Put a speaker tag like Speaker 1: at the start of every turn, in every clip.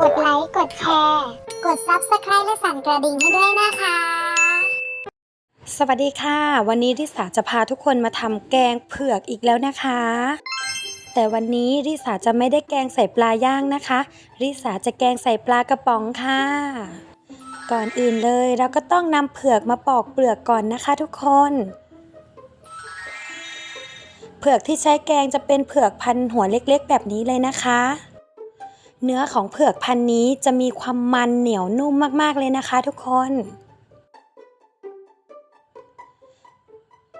Speaker 1: กดไลค์ กดแชร์ กด Subscribe และสั่นกระดิ่งให้ด้วยนะคะ
Speaker 2: สวัสดีค่ะ วันนี้ริสาจะพาทุกคนมาทำแกงเผือกอีกแล้วนะคะ แต่วันนี้ริสาจะไม่ได้แกงใส่ปลาย่างนะคะริสาจะแกงใส่ปลากระป๋องค่ะ ก่อนอื่นเลยเราก็ต้องนำเผือกมาปอกเปลือกก่อนนะคะ ทุกคน เผือกที่ใช้แกงจะเป็นเผือกพันหัวเล็กๆ แบบนี้เลยนะคะ เนื้อของเผือกพันนี้จะมีความมันเหนียวนุ่มมากๆเลยนะคะทุกคน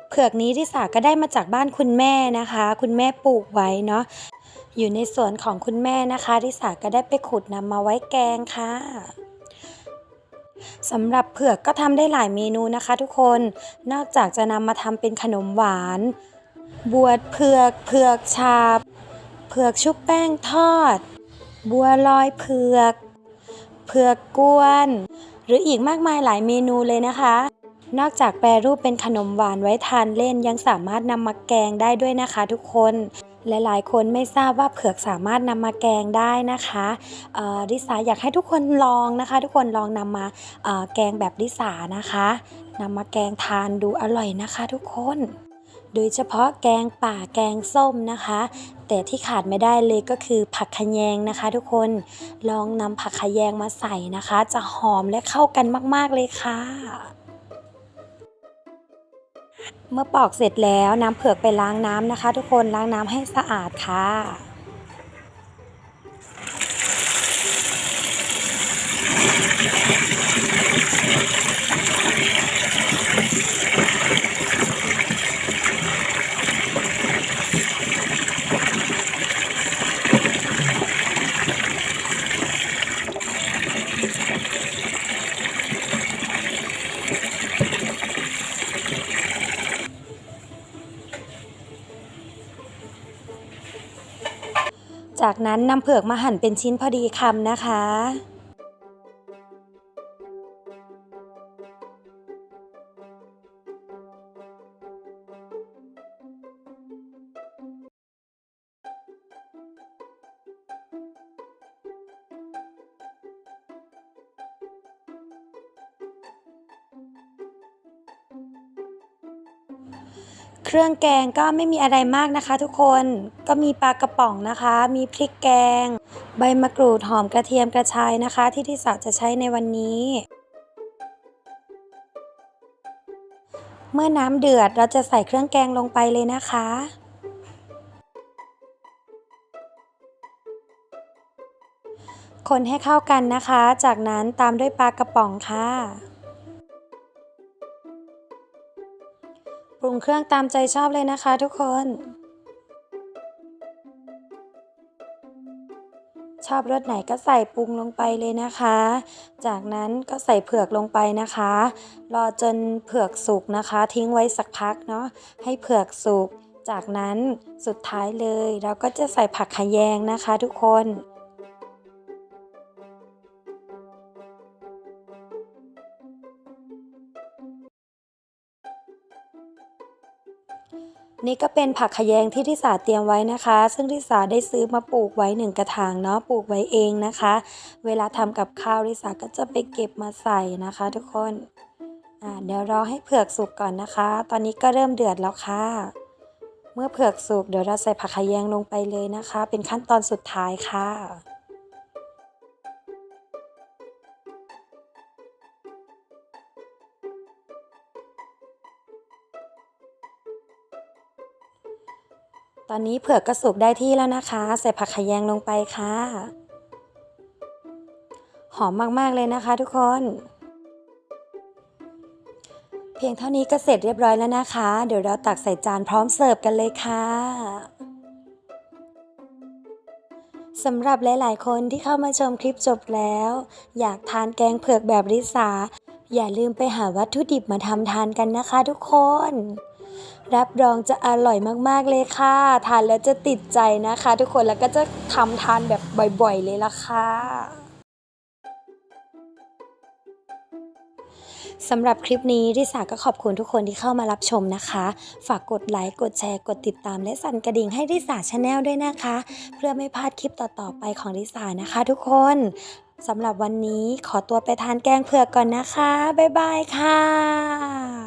Speaker 2: เผือกนี้ที่สาก็ได้มาจากบ้านคุณแม่นะคะ คุณแม่ปลูกไว้เนาะอยู่ในสวนของคุณแม่นะคะที่สาก็ได้ไปขุดนำมาไว้แกงค่ะสำหรับเผือกก็ทำได้หลายเมนูนะคะ ทุกคน นอกจากจะนำมาทำเป็นขนมหวาน บวชเผือก เผือกชา เผือกชุบแป้งทอด บัวลอยเผือก เผือกกวน หรืออีกมากมายหลายเมนูเลยนะคะ นอกจากแปรรูปเป็นขนมหวานไว้ทานเล่นยังสามารถนำมาแกงได้ด้วยนะคะทุกคนและหลายคนไม่ทราบว่าเผือกสามารถนำมาแกงได้นะคะริสาอยากให้ทุกคนลองนะคะ ทุกคนลองนำมาแกงแบบริสานะคะนำมาแกงทานดูอร่อยนะคะ ทุกคน โดยเฉพาะแกงป่าแกงส้มนะคะ แต่ที่ขาดไม่ได้เลยก็คือผักขยงนะคะ ทุกคนลองนำผักขยงมาใส่นะคะ จะหอมและเข้ากันมาก ๆเลยค่ะเมื่อปอกเสร็จแล้วน้ำเผือกไปล้างน้ำนะคะ ทุกคนล้างน้ำให้สะอาดค่ะ จากนั้นนำเผือกมาหั่นเป็นชิ้นพอดีคำนะคะ เครื่องแกงก็ไม่มีอะไรมากนะคะ ทุกคนก็มีปลากระป๋องนะคะ มีพริกแกง ใบมะกรูดหอมกระเทียมกระชายนะคะ ที่ที่สาวจะใช้ในวันนี้ เมื่อน้ำเดือดเราจะใส่เครื่องแกงลงไปเลยนะคะคนให้เข้ากันนะคะ จากนั้นตามด้วยปลากระป๋องค่ะ ปรุงเครื่องตามใจชอบเลยนะคะทุกคน ชอบรสไหนก็ใส่ปรุงลงไปเลยนะคะ จากนั้นก็ใส่เผือกลงไปนะคะ รอจนเผือกสุกนะคะ ทิ้งไว้สักพักเนาะให้เผือกสุกจากนั้นสุดท้ายเลยเราก็จะใส่ผักขะแยงนะคะทุกคน นี่ก็เป็นผักขะแยงที่ทิสาเตรียมไว้นะคะ ซึ่งทิสาได้ซื้อมาปลูกไว้หนึ่งกระถางเนาะปลูกไว้เองนะคะ เวลาทำกับข้าวทิสาก็จะไปเก็บมาใส่นะคะ ทุกคนอ่าเดี๋ยวรอให้เผือกสุกก่อนนะคะ ตอนนี้ก็เริ่มเดือดแล้วค่ะ เมื่อเผือกสุกเดี๋ยวเราใส่ผักขะแยงลงไปเลยนะคะ เป็นขั้นตอนสุดท้ายค่ะ ตอนนี้เผือกก็สุกได้ที่แล้วนะคะ ใส่ผักขยงลงไปค่ะ หอมมากๆเลยนะคะทุกคน เพียงเท่านี้ก็เสร็จเรียบร้อยแล้วนะคะ เดี๋ยวเราตักใส่จานพร้อมเสิร์ฟกันเลยค่ะสำหรับหลาย ๆ คนที่เข้ามาชมคลิปจบแล้ว อยากทานแกงเผือกแบบริสาอย่าลืมไปหาวัตถุดิบมาทำทานกันนะคะทุกคน รับรองจะอร่อยมากๆเลยค่ะ ทานแล้วจะติดใจนะคะ ทุกคนแล้วก็จะทำทานแบบบ่อยๆเลยละค่ะสำหรับคลิปนี้ริสาก็ขอบคุณทุกคนที่เข้ามารับชมนะคะ ฝากกดไลค์ กดแชร์ กดติดตาม และสั่นกระดิ่งให้ริสาชาแนลด้วยนะคะ เพื่อไม่พลาดคลิปต่อๆไปของริสานะคะทุกคนสำหรับวันนี้ขอตัวไปทานแกงเผือกก่อนนะคะ บ๊ายบายค่ะ